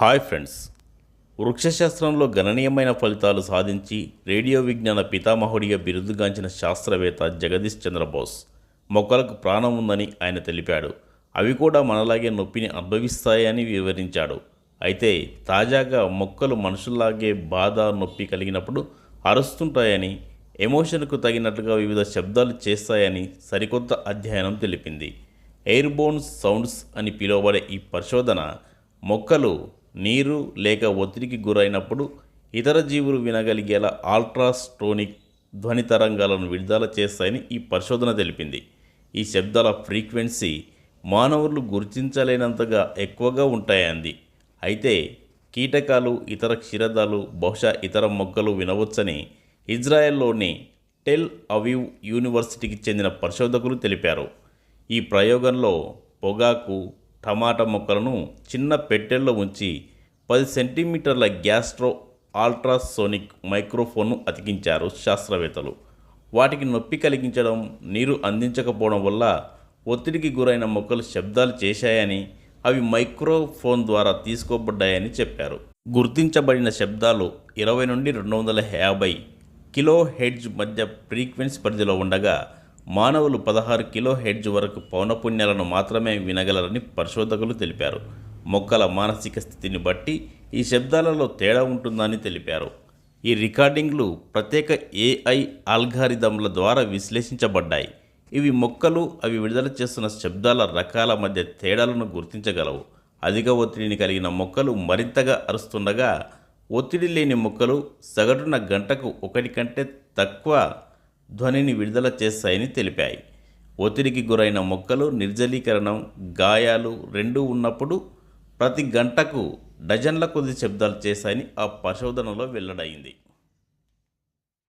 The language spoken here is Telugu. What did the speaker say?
Hi friends. వృక్షశాస్త్రంలో గణనీయమైన ఫలితాలు సాధించి రేడియో విజ్ఞాన పితామహుడిగా బిరుదుగాంచిన శాస్త్రవేత్త జగదీష్ చంద్రబోస్ మొక్కలకు ప్రాణం ఉందని ఆయన తెలిపాడు. అవి కూడా మనలాగే నొప్పిని అనుభవిస్తాయని వివరించాడు. అయితే తాజాగా మొక్కలు మనుషుల్లాగే బాధ నొప్పి కలిగినప్పుడు అరుస్తుంటాయని ఎమోషన్కు తగినట్లుగా వివిధ శబ్దాలు చేస్తాయని సరికొత్త అధ్యయనం తెలిపింది. ఎయిర్బోన్ సౌండ్స్ అని పిలువబడే ఈ పరిశోధన మొక్కలు నీరు లేక ఒత్తిడికి గురైనప్పుడు ఇతర జీవులు వినగలిగేలా ఆల్ట్రాస్టోనిక్ ధ్వని తరంగాలను విడుదల చేస్తాయని ఈ పరిశోధన తెలిపింది. ఈ శబ్దాల ఫ్రీక్వెన్సీ మానవులు గుర్తించలేనంతగా ఎక్కువగా ఉంటాయంది. అయితే కీటకాలు ఇతర క్షీరదాలు బహుశా ఇతర మొక్కలు వినవచ్చని ఇజ్రాయెల్లోని టెల్ అవీవ్ యూనివర్సిటీకి చెందిన పరిశోధకులు తెలిపారు. ఈ ప్రయోగంలో పొగాకు టమాటా మొక్కలను చిన్న పెట్టెల్లో ఉంచి పది సెంటీమీటర్ల గ్యాస్ట్రో ఆల్ట్రాసోనిక్ మైక్రోఫోన్ను అతికించారు శాస్త్రవేత్తలు. వాటికి నొప్పి కలిగించడం నీరు అందించకపోవడం వల్ల ఒత్తిడికి గురైన మొక్కలు శబ్దాలు చేశాయని అవి మైక్రోఫోన్ ద్వారా తీసుకోబడ్డాయని చెప్పారు. గుర్తించబడిన శబ్దాలు ఇరవై నుండి రెండు వందల యాభై కిలో హెడ్జ్ మధ్య ఫ్రీక్వెన్సీ పరిధిలో ఉండగా మానవులు పదహారు కిలో హెడ్జ్ వరకు పౌనపుణ్యాలను మాత్రమే వినగలరని పరిశోధకులు తెలిపారు. మొక్కల మానసిక స్థితిని బట్టి ఈ శబ్దాలలో తేడా ఉంటుందని తెలిపారు. ఈ రికార్డింగ్లు ప్రత్యేక ఏఐ ఆల్గారిథంల ద్వారా విశ్లేషించబడ్డాయి. ఇవి మొక్కలు అవి విడుదల చేస్తున్న శబ్దాల రకాల మధ్య తేడాలను గుర్తించగలవు. అధిక ఒత్తిడిని కలిగిన మొక్కలు మరింతగా అరుస్తుండగా ఒత్తిడి లేని మొక్కలు సగటున గంటకు ఒకటి కంటే తక్కువ ధ్వనిని విడుదల చేస్తాయని తెలిపాయి. ఒత్తిడికి గురైన మొక్కలు నిర్జలీకరణం గాయాలు రెండూ ఉన్నప్పుడు ప్రతి గంటకు డజన్ల కొద్ది శబ్దాలు చేశాయని ఆ పరిశోధనలో వెల్లడైంది.